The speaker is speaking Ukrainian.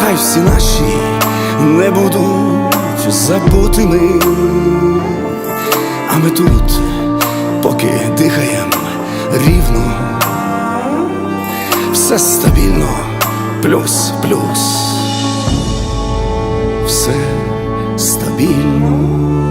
хай всі наші не будуть забутими, а ми тут, поки дихаєм рівно, все стабільно, плюс, плюс, все стабільно.